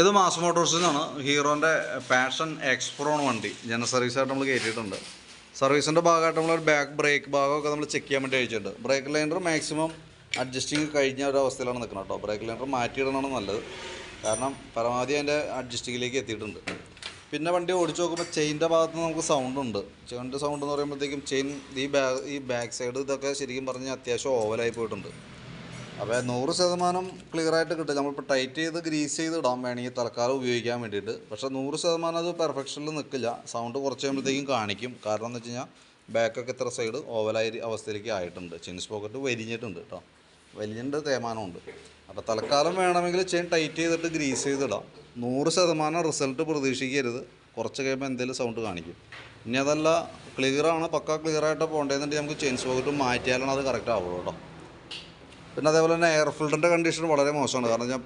ഇത് മാസ് മോട്ടോഴ്സിൽ നിന്നാണ് ഹീറോന്റെ പാഷൻ എക്സ്പ്രോൺ വണ്ടി. ജനറൽ സർവീസായിട്ട് നമ്മൾ കയറ്റിയിട്ടുണ്ട് സർവീസിന്റെ ഭാഗമായിട്ട് നമ്മളൊരു ബാക്ക് ബ്രേക്ക് ഭാഗമൊക്കെ നമ്മൾ ചെക്ക് ചെയ്യാൻ വേണ്ടി അയച്ചിട്ടുണ്ട് ബ്രേക്ക് ലൈൻഡർ മാക്സിമം അഡ്ജസ്റ്റിങ് കഴിഞ്ഞ ഒരു അവസ്ഥയിലാണ് നിൽക്കുന്നത് കേട്ടോ ബ്രേക്ക് ലൈൻഡർ മാറ്റിയിടണമാണ് നല്ലത്. കാരണം പരമാവധി അതിന്റെ അഡ്ജസ്റ്റിങ്ങിലേക്ക് എത്തിയിട്ടുണ്ട്. പിന്നെ വണ്ടി ഓടിച്ച് നോക്കുമ്പോൾ ചെയിന്റെ ഭാഗത്ത് നിന്ന് നമുക്ക് സൗണ്ട് ഉണ്ട്. ചെയിന്റെ സൗണ്ട് എന്ന് പറയുമ്പോഴത്തേക്കും ചെയിൻ ഈ ബാക്ക് ഈ ബാക്ക് സൈഡ് ഇതൊക്കെ ശരിക്കും പറഞ്ഞാൽ അത്യാവശ്യം ഓവലായി പോയിട്ടുണ്ട്. അപ്പോൾ നൂറ് ശതമാനം ക്ലിയർ ആയിട്ട് കിട്ടും നമ്മളിപ്പോൾ ടൈറ്റ് ചെയ്ത് ഗ്രീസ് ചെയ്ത് ഇടാൻ വേണമെങ്കിൽ തൽക്കാലം ഉപയോഗിക്കാൻ വേണ്ടിയിട്ട്. പക്ഷേ നൂറ് ശതമാനം അത് പെർഫെക്ഷനിൽ നിൽക്കില്ല സൗണ്ട് കുറച്ച് കഴിയുമ്പോഴത്തേക്കും കാണിക്കും. കാരണം എന്ന് വെച്ച് കഴിഞ്ഞാൽ ബാക്കൊക്കെ ഇത്ര സൈഡ് ഓവലായ അവസ്ഥയിലേക്ക് ആയിട്ടുണ്ട്. ചെയിൻ പോക്കറ്റ് വരിഞ്ഞിട്ടുണ്ട് കേട്ടോ വലിഞ്ഞിട്ട് തേമാനമുണ്ട് അപ്പോൾ തൽക്കാലം വേണമെങ്കിൽ ചെയിൻ ടൈറ്റ് ചെയ്തിട്ട് ഗ്രീസ് ചെയ്തിടാം. നൂറ് ശതമാനം റിസൾട്ട് പ്രതീക്ഷിക്കരുത്. കുറച്ച് കഴിയുമ്പോൾ എന്തെങ്കിലും സൗണ്ട് കാണിക്കും. ഇനി അതല്ല ക്ലിയറാണ് പക്ക ക്ലിയറായിട്ട് പോകേണ്ടതെന്നുണ്ടെങ്കിൽ നമുക്ക് ചെയിൻ സോക്കറ്റ് മാറ്റിയാലാണ് അത് കറക്റ്റ് ആവുള്ളൂ കേട്ടോ പിന്നെ അതേപോലെ തന്നെ എയർ ഫിൽറ്ററിന്റെ കണ്ടീഷൻ വളരെ മോശമാണ്. കാരണം ഞാൻ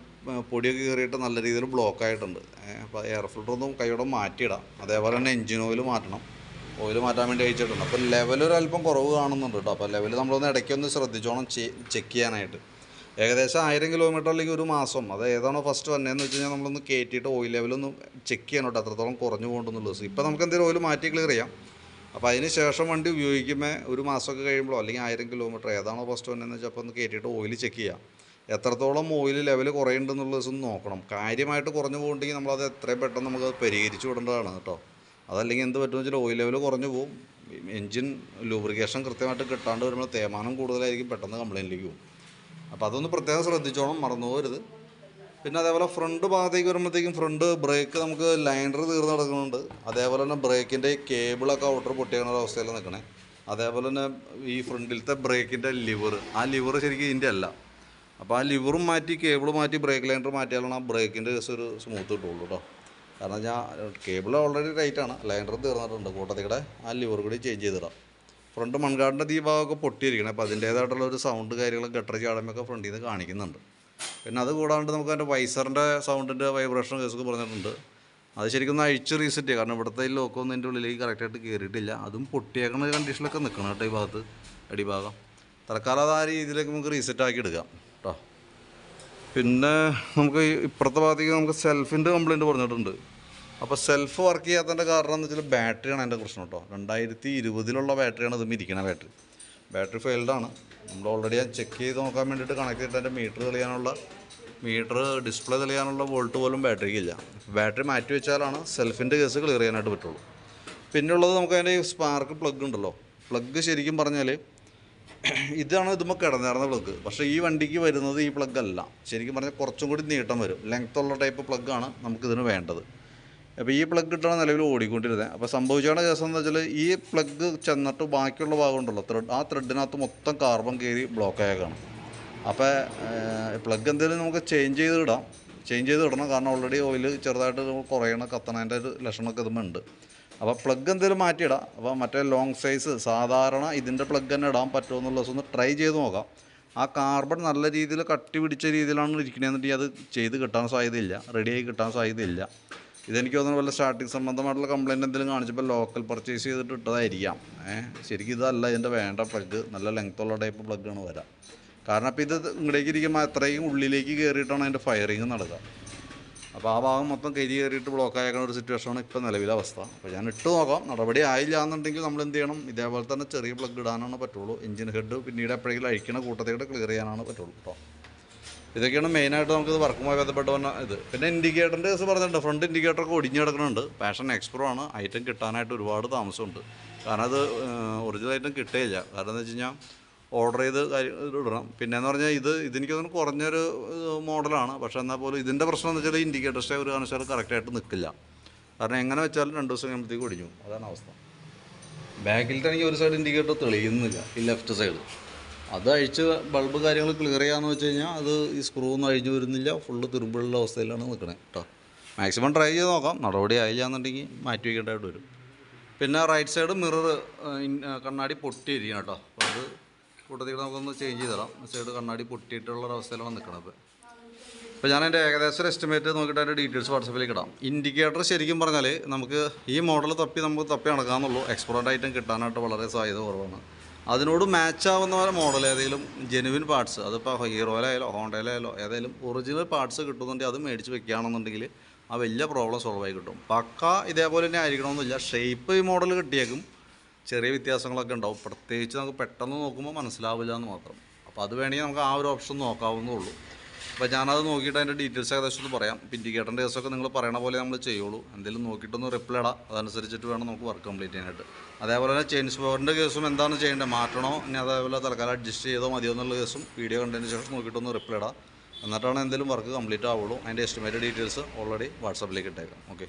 പൊടിയൊക്കെ കയറിയിട്ട് നല്ല രീതിയിൽ ബ്ലോക്ക് ആയിട്ടുണ്ട്. അപ്പോൾ എയർ ഫിൽറ്റർ ഒന്നും കൈയോടെ മാറ്റിയിടാം. അതേപോലെ തന്നെ എഞ്ചിൻ ഓയിൽ മാറ്റണം. ഓയിൽ മാറ്റാൻ വേണ്ടി അയച്ചിട്ടുണ്ട് അപ്പോൾ ലെവൽ ഒരു അല്പം കുറവ് കാണുന്നുണ്ട് കേട്ടോ അപ്പോൾ ലെവൽ നമ്മളൊന്ന് ഇടയ്ക്കൊന്ന് ശ്രദ്ധിച്ചോണം ചെക്ക് ചെയ്യാനായിട്ട്. ഏകദേശം ആയിരം കിലോമീറ്റർ അല്ലെങ്കിൽ ഒരു മാസം. അത് ഏതാണോ ഫസ്റ്റ് വന്നതെന്ന് വെച്ച് കഴിഞ്ഞാൽ നമ്മളൊന്ന് കയറ്റിയിട്ട് ഓയിൽ ലെവലൊന്ന് ചെക്ക് ചെയ്യണം കേട്ടോ അത്രത്തോളം കുറഞ്ഞു പോകണ്ടെന്നുള്ളത് ഇപ്പോൾ നമുക്ക് എന്തെങ്കിലും ഓയിൽ മാറ്റി ക്ലിയർ ചെയ്യാം. അപ്പോൾ അതിന് ശേഷം വണ്ടി ഉപയോഗിക്കുമ്പോൾ ഒരു മാസമൊക്കെ കഴിയുമ്പോൾ അല്ലെങ്കിൽ ആയിരം കിലോമീറ്റർ ഏതാണോ ഫസ്റ്റ് വന്നതെന്ന് വെച്ചാൽ അപ്പോൾ ഒന്ന് കയറ്റിയിട്ട് ഓയിൽ ചെക്ക് ചെയ്യാം. എത്രത്തോളം ഓയിൽ ലെവൽ കുറയുന്നുണ്ടെന്നുള്ളത് നോക്കണം. കാര്യമായിട്ട് കുറഞ്ഞു പോകുന്നുണ്ടെങ്കിൽ നമ്മളത് എത്രയും പെട്ടെന്ന് നമുക്ക് പരിഹരിച്ചു വിടേണ്ടതാണ് കേട്ടോ അതല്ലെങ്കിൽ എന്ത് പറ്റുമെന്ന് വെച്ചാൽ ഓയിൽ ലെവൽ കുറഞ്ഞു പോകും എൻജിൻ ലൂബ്രിക്കേഷൻ കൃത്യമായിട്ട് കിട്ടാണ്ട് വരുമ്പോൾ തേമാനം കൂടുതലായിരിക്കും പെട്ടെന്ന് കംപ്ലയിന്റിലേക്ക് പോകും. അപ്പോൾ അതൊന്ന് പ്രത്യേകം ശ്രദ്ധിച്ചോണം മറന്നു പോകരുത്. പിന്നെ അതേപോലെ ഫ്രണ്ട് ഭാഗത്തേക്ക് വരുമ്പോഴത്തേക്കും ഫ്രണ്ട് ബ്രേക്ക് നമുക്ക് ലൈനർ തീർന്ന് കിടക്കുന്നുണ്ട്. അതേപോലെ തന്നെ ബ്രേക്കിന്റെ കേബിളൊക്കെ ഔട്ടർ പൊട്ടിയ അവസ്ഥയിൽ നിൽക്കണേ. അതേപോലെ തന്നെ ഈ ഫ്രണ്ടിലത്തെ ബ്രേക്കിന്റെ ലിവർ ആ ലിവർ ശരിക്കും ഇതിന്റെ അല്ല. അപ്പോൾ ആ ലിവറും മാറ്റി കേബിൾ മാറ്റി ബ്രേക്ക് ലൈനർ മാറ്റിയാലാണ് ആ ബ്രേക്കിന്റെ കേസ് ഒരു സ്മൂത്ത് കിട്ടുള്ളൂ കേട്ടോ. കാരണം ഞാൻ കേബിൾ ഓൾറെഡി ടൈറ്റാണ് ലൈനർ തീർന്നിട്ടുണ്ട്. കൂട്ടത്തിക്കടെ ആ ലിവർ കൂടി ചേഞ്ച് ചെയ്തിടാം. ഫ്രണ്ട് മൺകാടിന്റെ ദീപാവൊക്കെ പൊട്ടിയിരിക്കണം. അപ്പോൾ അതിന്റേതായിട്ടുള്ള ഒരു സൗണ്ട് കാര്യങ്ങളും ഗട്ടർ ചാടമൊക്കെ ഫ്രണ്ടിൽ നിന്ന് കാണിക്കുന്നുണ്ട്. പിന്നെ അത് കൂടാണ്ട് നമുക്ക് അതിന്റെ വൈസറിന്റെ സൗണ്ടിന്റെ വൈബ്രേഷൻ കേസൊക്കെ പറഞ്ഞിട്ടുണ്ട്. അത് ശരിക്കും ഒന്ന് അഴിച്ച് റീസെറ്റ് ചെയ്യുക കാരണം ഇവിടുത്തെ ലോക്കൊന്നും എന്റെ ഉള്ളിലേക്ക് കറക്റ്റായിട്ട് കയറിയിട്ടില്ല അതും പൊട്ടിയേക്കുന്ന കണ്ടീഷനിലൊക്കെ നിൽക്കണം കേട്ടോ ഈ ഭാഗത്ത് അടിഭാഗം. തൽക്കാലം അത് ആ രീതിയിലേക്ക് നമുക്ക് റീസെറ്റ് ആക്കി എടുക്കാം കേട്ടോ. പിന്നെ നമുക്ക് ഇപ്പുറത്തെ ഭാഗത്തേക്ക് നമുക്ക് സെൽഫിന്റെ കംപ്ലയിന്റ് പറഞ്ഞിട്ടുണ്ട്. അപ്പോൾ സെൽഫ് വർക്ക് ചെയ്യാത്തതിന്റെ കാരണം എന്ന് വെച്ചാൽ ബാറ്ററിയാണ് എന്റെ പ്രശ്നം കേട്ടോ. രണ്ടായിരത്തി ഇരുപതിലുള്ള ബാറ്ററിയാണ് ഇതും ഇരിക്കുന്ന ബാറ്ററി. ബാറ്ററി ഫെയിൽഡാണ് നമ്മൾ ഓൾറെഡി ഞാൻ ചെക്ക് ചെയ്ത് നോക്കാൻ വേണ്ടിയിട്ട് കണക്ട് ചെയ്തിട്ട് എന്റെ മീറ്റർ തെളിയാനുള്ള മീറ്റർ ഡിസ്പ്ലേ തെളിയാനുള്ള വോൾട്ട് പോലും ബാറ്ററിക്ക് ഇല്ല. ബാറ്ററി മാറ്റി വെച്ചാലാണ് സെൽഫിന്റെ കേസ് ക്ലിയർ ചെയ്യാനായിട്ട് പറ്റുള്ളൂ. പിന്നുള്ളത് നമുക്ക് അതിന്റെ സ്പാർക്ക് പ്ലഗ് ഉണ്ടല്ലോ. പ്ലഗ് ശരിക്കും പറഞ്ഞാൽ ഇതാണ് ഇതുമ്പോൾ കിടന്നിരുന്ന പ്ലഗ് പക്ഷേ ഈ വണ്ടിക്ക് വരുന്നത് ഈ പ്ലഗ് അല്ല. ശരിക്കും പറഞ്ഞാൽ കുറച്ചും കൂടി നീട്ടം വരും. ലെങ്ത് ഉള്ള ടൈപ്പ് പ്ലഗ്ഗാണ് നമുക്കിതിന് വേണ്ടത്. അപ്പോൾ ഈ പ്ലഗ് ഇട്ടാണ് നിലവിൽ ഓടിക്കൊണ്ടിരുന്നത്. അപ്പോൾ സംഭവിച്ചാണ് കേസം എന്ന് വെച്ചാൽ ഈ പ്ലഗ് ചെന്നിട്ട് ബാക്കിയുള്ള ഭാഗം ഉണ്ടല്ലോ ത്രെഡ് ആ ത്രെഡിനകത്ത് മൊത്തം കാർബൺ കയറി ബ്ലോക്ക് ആയേക്കാണ് അപ്പോൾ പ്ലഗ് എന്തെങ്കിലും നമുക്ക് ചേഞ്ച് ചെയ്ത് ഇടാം. ചേഞ്ച് ചെയ്ത് ഇടണം. കാരണം ഓൾറെഡി ഓയിൽ ചെറുതായിട്ട് കുറയണ കത്തണതിന്റെ ഒരു ലക്ഷണമൊക്കെ ഇതുമ്പോൾ ഉണ്ട്. അപ്പോൾ പ്ലഗ് എന്തെങ്കിലും മാറ്റിയിടാം. അപ്പോൾ മറ്റേ ലോങ് സൈസ് സാധാരണ ഇതിന്റെ പ്ലഗ് തന്നെ ഇടാൻ പറ്റുമോ എന്നുള്ള ദിവസം ഒന്ന് ട്രൈ ചെയ്ത് നോക്കാം. ആ കാർബൺ നല്ല രീതിയിൽ കട്ടി പിടിച്ച രീതിയിലാണ് ഇരിക്കണമെന്നുണ്ടെങ്കിൽ അത് ചെയ്ത് കിട്ടാൻ സാധ്യതയില്ല. റെഡിയായി കിട്ടാൻ സാധ്യതയില്ല. ഇതെനിക്ക് തോന്നുന്നു വല്ല സ്റ്റാർട്ടിങ് സംബന്ധമായിട്ടുള്ള കംപ്ലയിന്റ് എന്തെങ്കിലും കാണിച്ചപ്പോൾ ലോക്കൽ പർച്ചേസ് ചെയ്തിട്ട് ഇട്ടതായിരിക്കാം. ശരിക്കും ഇതല്ല ഇതിന്റെ വേണ്ട പ്ലഗ് നല്ല ലെങ്ത് ഉള്ള ടൈപ്പ് പ്ലഗ്ഗാണ് വരാം. കാരണം അപ്പോൾ ഇത് ഇങ്ങടേക്ക് ഇരിക്കുമ്പോൾ അത്രയും ഉള്ളിലേക്ക് കയറിയിട്ടാണ് അതിന്റെ ഫയറിങ് നടക്കുക അപ്പോൾ ആ ഭാഗം മൊത്തം കരി കയറിയിട്ട് ബ്ലോക്ക് ആയേക്കുന്ന ഒരു സിറ്റുവേഷനാണ് ഇപ്പോൾ നിലവിലെ അവസ്ഥ. അപ്പോൾ ഞാൻ ഇട്ട് നോക്കാം. നടപടി ആയില്ല എന്നുണ്ടെങ്കിൽ നമ്മൾ എന്ത് ചെയ്യണം? ഇതേപോലെ തന്നെ ചെറിയ പ്ലഗ് ഇടാനാണ് പറ്റുള്ളൂ. എഞ്ചിൻ ഹെഡ് പിന്നീട് എപ്പോഴെങ്കിലും അഴിക്കണ കൂട്ടത്തേക്ക് ക്ലിയർ ചെയ്യാനാണ് പറ്റുള്ളൂ കേട്ടോ ഇതൊക്കെയാണ് മെയിനായിട്ട് നമുക്കിത് വർക്കുമായി ബന്ധപ്പെട്ട് വന്ന ഇത്. പിന്നെ ഇൻഡിക്കേറ്ററിന്റെ കേസ് പറഞ്ഞിട്ടുണ്ട്. ഫ്രണ്ട് ഇൻഡിക്കേറ്ററൊക്കെ ഒടിഞ്ഞ് കിടക്കുന്നുണ്ട്. പാഷൻ എക്സ്പ്രോ ആണ്. ഐറ്റം കിട്ടാനായിട്ട് ഒരുപാട് താമസമുണ്ട്. കാരണം അത് ഒറിജിനൽ ഐറ്റം കിട്ടുകയില്ല. കാരണം എന്താ വെച്ച് കഴിഞ്ഞാൽ ഓർഡർ ചെയ്ത് ഇടണം. പിന്നെ എന്ന് പറഞ്ഞാൽ ഇത് ഇതെനിക്ക് തോന്നുന്നു കുറഞ്ഞൊരു മോഡലാണ്. പക്ഷേ എന്നാൽ പോലും ഇതിന്റെ പ്രശ്നം എന്ന് വെച്ചാൽ ഇൻഡിക്കേറ്റർ സ്റ്റേ ഒരു കാരണവശാലും കറക്റ്റായിട്ട് നിൽക്കില്ല കാരണം എങ്ങനെ വെച്ചാലും രണ്ട് ദിവസം കഴിയുമ്പോഴത്തേക്ക് ഒടിഞ്ഞു. അതാണ് അവസ്ഥ. ബാക്കിലത്താണെങ്കിൽ ഒരു സൈഡ് ഇൻഡിക്കേറ്റർ തെളിയുന്നില്ല ഈ ലെഫ്റ്റ് സൈഡ് അത് അഴിച്ച് ബൾബ് കാര്യങ്ങൾ ക്ലിയർ ചെയ്യാമെന്ന് വെച്ച് കഴിഞ്ഞാൽ അത് ഈ സ്ക്രൂ ഒന്നും അഴിഞ്ഞു വരുന്നില്ല. ഫുള്ള് തുരുമ്പുള്ള അവസ്ഥയിലാണ് നിൽക്കണേ കേട്ടോ മാക്സിമം ട്രൈ ചെയ്ത് നോക്കാം. നടപടി ആയില്ല എന്നുണ്ടെങ്കിൽ മാറ്റി വയ്ക്കേണ്ടതായിട്ട് വരും. പിന്നെ റൈറ്റ് സൈഡ് മിറർ കണ്ണാടി പൊട്ടിയിരിക്കണം കേട്ടോ അത് കൂട്ടത്തിൽ നമുക്കൊന്ന് ചേഞ്ച് ചെയ്ത് തരാം സൈഡ് കണ്ണാടി പൊട്ടിയിട്ടുള്ള അവസ്ഥയിലാണ് നിൽക്കുന്നത് അപ്പോൾ ഞാൻ എന്റെ ഏകദേശം ഒരു എസ്റ്റിമേറ്റ് നോക്കിയിട്ട് അതിന്റെ ഡീറ്റെയിൽസ് വാട്സപ്പിലേക്ക് ഇടാം. ഇൻഡിക്കേറ്റർ ശരിക്കും പറഞ്ഞാൽ നമുക്ക് ഈ മോഡൽ തപ്പി നമുക്ക് തപ്പി നടക്കാമെന്നുള്ളൂ എക്സ്പോർട്ട് ഐറ്റം കിട്ടാനായിട്ട് വളരെ സാധ്യത കുറവാണ്. അതിനോട് മാച്ച് ആവുന്ന പോലെ മോഡൽ ഏതെങ്കിലും ജെനുവിൻ പാർട്സ് അതിപ്പോൾ ഹീറോയിലായാലോ ഹോണ്ടയിലായാലോ ഏതെങ്കിലും ഒറിജിനൽ പാർട്സ് കിട്ടുന്നുണ്ടെങ്കിൽ അത് മേടിച്ച് വെക്കുകയാണെന്നുണ്ടെങ്കിൽ ആ വലിയ പ്രോബ്ലം സോൾവ് ആയി കിട്ടും. പക്ക ഇതേപോലെ തന്നെ ആയിരിക്കണമെന്നില്ല. ഷേപ്പ് ഈ മോഡൽ കിട്ടിയേക്കും. ചെറിയ വ്യത്യാസങ്ങളൊക്കെ ഉണ്ടാവും. പ്രത്യേകിച്ച് നമുക്ക് പെട്ടെന്ന് നോക്കുമ്പോൾ മനസ്സിലാവില്ല എന്ന് മാത്രം. അപ്പോൾ അത് വേണമെങ്കിൽ നമുക്ക് ആ ഒരു ഓപ്ഷൻ നോക്കാവുന്നേ ഉള്ളൂ അപ്പോൾ ഞാനത് നോക്കിയിട്ട് അതിന്റെ ഡീറ്റെയിൽസ് ഏകദേശം ഒന്ന് പറയാം. ഇൻഡിക്കേറ്ററിന്റെ കേസൊക്കെ നിങ്ങൾ പറയണ പോലെ നമ്മൾ ചെയ്യുള്ളൂ. എന്തെങ്കിലും നോക്കിയിട്ടൊന്ന് റിപ്ലൈ ഇടാം. അതനുസരിച്ചിട്ട് വേണം നമുക്ക് വർക്ക് കംപ്ലീറ്റ് ചെയ്യാനായിട്ട്. അതേപോലെ തന്നെ ചെയിൻസ് പവറിന്റെ കേസും എന്താണ് ചെയ്യേണ്ടത്? മാറ്റണോ? ഇനി അതേപോലെ തൽക്കാലം അഡ്ജസ്റ്റ് ചെയ്തോ മതിയോ എന്നുള്ള കേസും വീഡിയോ കണ്ടതിന് ശേഷം നോക്കിയിട്ടൊന്ന് റിപ്ലൈ ഇടാം. എന്നിട്ടാണ് എന്തെങ്കിലും വർക്ക് കംപ്ലീറ്റ് ആവുള്ളൂ. അതിന്റെ എസ്റ്റിമേറ്റഡ് ഡീറ്റെയിൽസ് ഓൾറെഡി വാട്സാപ്പിലേക്ക് ഇട്ടേക്കാം. ഓക്കെ